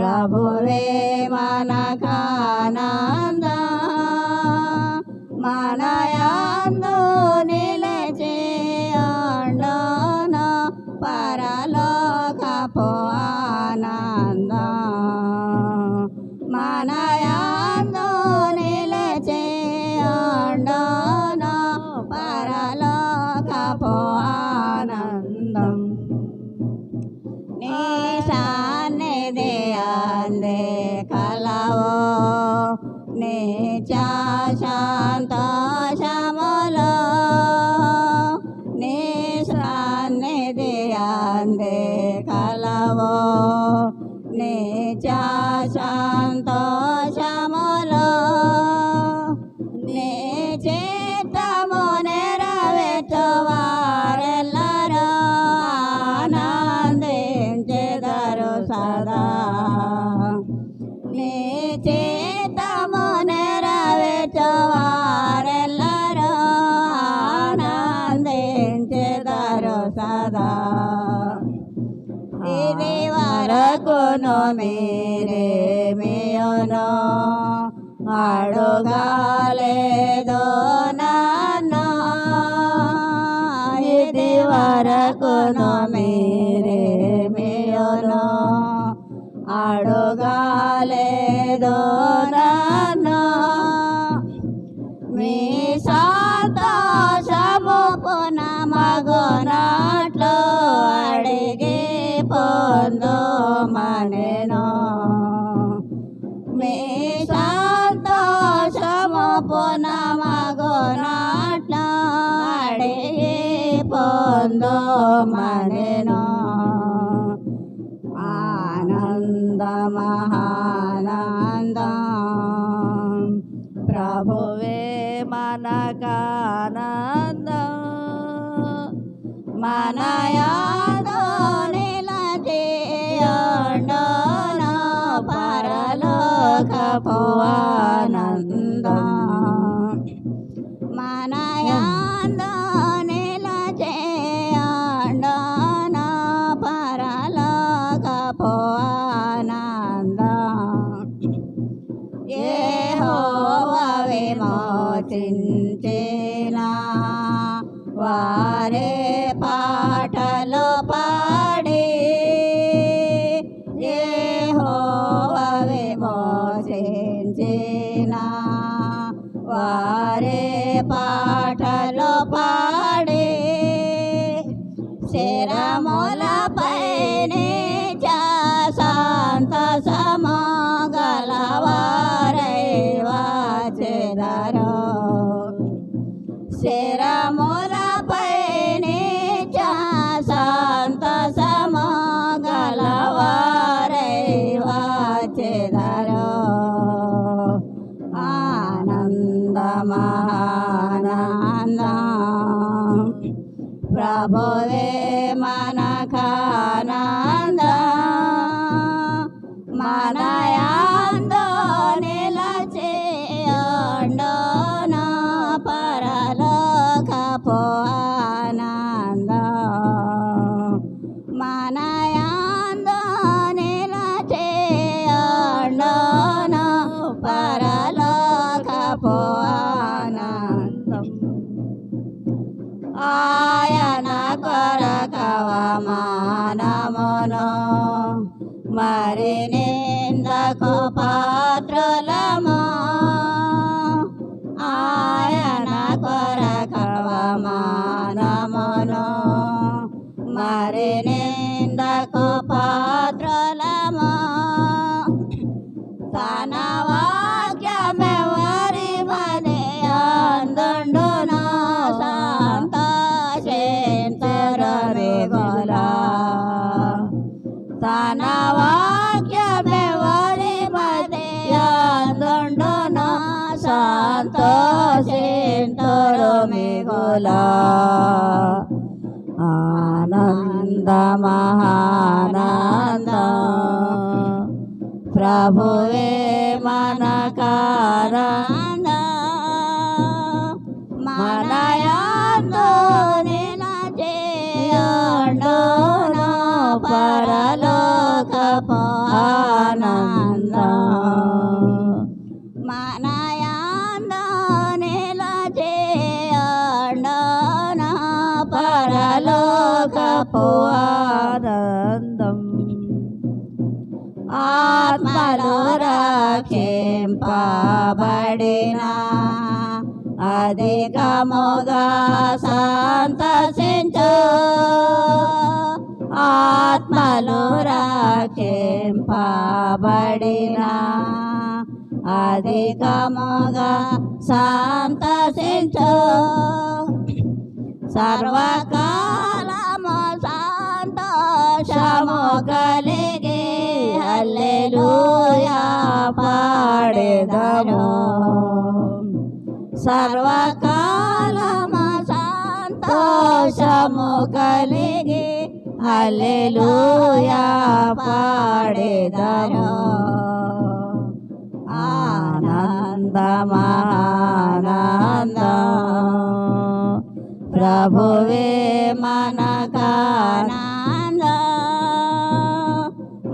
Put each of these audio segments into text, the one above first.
ప్రభువే మనకానంద మనయందు నిలచే అండన పరలోకపు చిత్తము నెరవేర్చు వారెల్లరూ ఆనందించెదరు సదా. నీ చిత్తము నెరవేర్చు ఆనందించెదరు సదా. ఇది వరకును మీరే మేయోను అడుగాలేదో అడగాలేదో నన్ను. మీ సంతోషము పునమగునట్లు అడిగి పొందు మనెను మీ సంతోషము పునమగునట్లు అడిగి పొందు ఆనందమహానందం ప్రభువే మనకానందం. మనయాదో నిలచేయండన పరలోకపు ఆనందం. మనయాందో విమోచించిన వారే పాటలు పాడి యెహోవా విమోచించిన వారే పాటలు పాడి శరములపైనే శాంత సమ ప్రభువే మనకానంద. మనయాందో నిలచేయండోన పరలోకపు ఆనంద మనయాందో నిలచేయండోన పరలోకపు ఆనందం ఆయన కొరకవమానమును మరి నిందకు పాత్రులము megala ananda mahananda పరలోకపు ఆనందం ఆత్మలో రక్షింపబడిన అధికముగా సంతసించు. ఆత్మలో రక్షింపబడిన అధికముగా సంతసించు. సర్వకాలము సంతోషము కలిగి. హల్లెలూయా పాడెదము సర్వకాలము సంతోషము కలిగి. హల్లెలూయా పాడెదము ఆనందమానందం ప్రభువే మనకానంద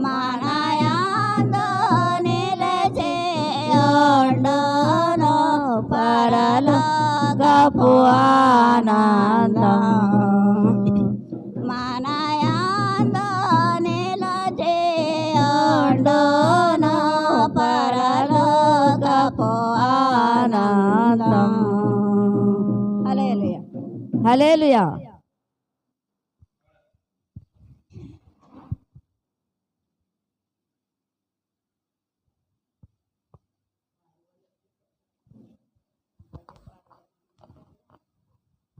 మనయాంద నిలచేయండును పరలోకపు ఆనందం మనయాంద నిలచేయండును హలేలుయా